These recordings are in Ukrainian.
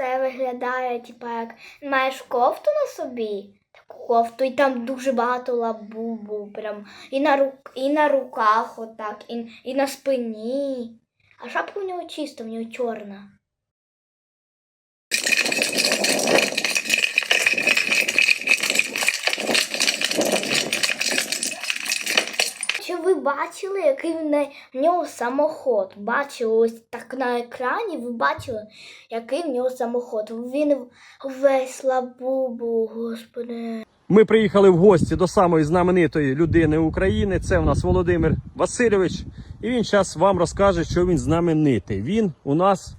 виглядає, типа, як маєш кофту на собі. Таку кофту, і там дуже багато лабубу. Прям і на рук, і на руках, отак, і, і на спині. А шапка в нього чиста, в нього чорна. Бачили, який в нього самоход? Бачили ось так на екрані, ви бачили, який в нього самоход. Він весь лабубу, господи. Ми приїхали в гості до самої знаменитої людини України. Це у нас Володимир Васильович. І він зараз вам розкаже, що він знаменитий. Він у нас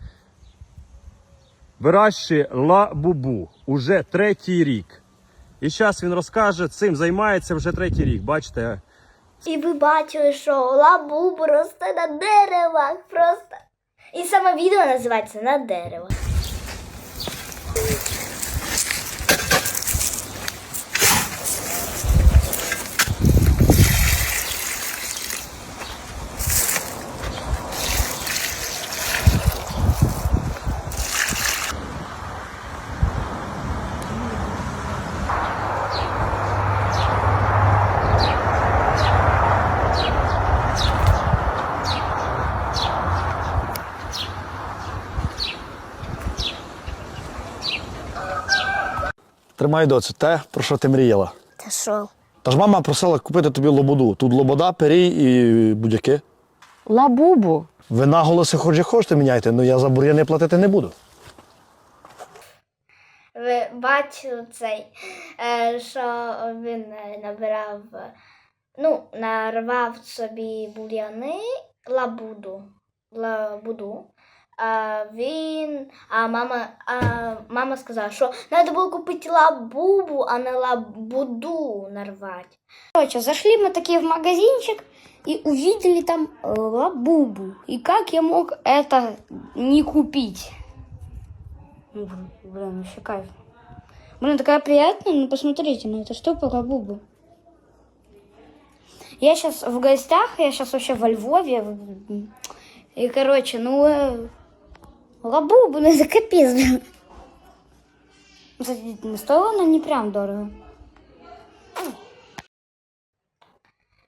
вирощує лабубу уже третій рік. І зараз він розкаже, цим займається вже третій рік. Бачите, І ви бачили, що лабуб росте на деревах просто. І саме відео називається на деревах. Тримай доцю, те, про що ти мріяла. Та що? Та ж мама просила купити тобі лободу. Тут лобода, перій і будь-яки. Лабубу. Ви наголоси хоч і хочете міняйте, але я за бур'яни платити не буду. Ви бачили цей, е, що він е, набирав, е, ну, нарвав собі бур'яни лабуду. лабуду. А він, а мама, а мама сказала, що треба було купити лабубу, а не лабуду нарвати. Короче, зашли мы такие в магазинчик и увидели там э, лабубу. И как я мог это не купить? Ну, Блин, вообще кайф. Блин, такая приятная, ну посмотрите на что по лабубу. Я сейчас в гостях, я сейчас вообще во Львове. И, короче, ну, лабубу, ну это капец. блин. Кстати, стоила она не прям дорого.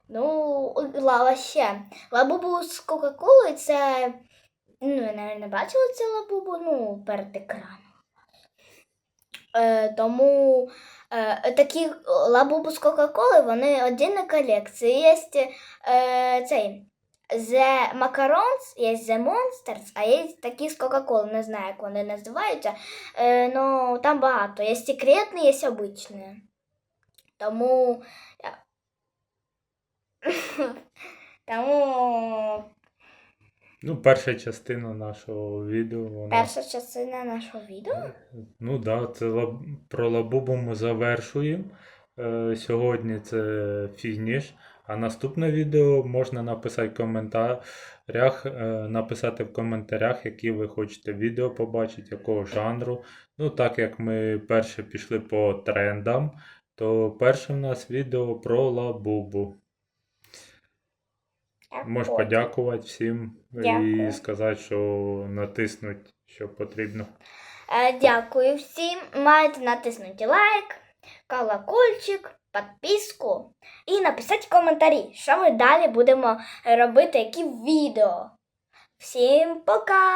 Ну, лава ще. Лабубу з Кока-Колою це. Ну, я навіть не бачила цю лабубу, ну, перед екраном. Е, тому е, такі лабубу з Кока-Коли, вони отдільна колекція. Є е, цей The Macarons, є The Monsters, а є такі з Кока-Коли, не знаю, як вони називаються. Е, ну, там багато. Є секретні, є обичні. Тому. Тому Ну, перша частина нашого відео. Вона... перша частина нашого відео. Ну да, це лаб... про лабубу ми завершуємо. Е, сьогодні це фініш. А наступне відео можна написати в коментарях, е, написати в коментарях, які ви хочете відео побачити, якого жанру. Ну, так як ми перше пішли по трендам, то перше в нас відео про лабубу. Можеш подякувати всім Дякую. і сказати, що натиснуть, що потрібно. Е, Дякую всім. Маєте натиснути лайк, колокольчик, підписку і написати коментарі, що ми далі будемо робити, які відео. Всім пока!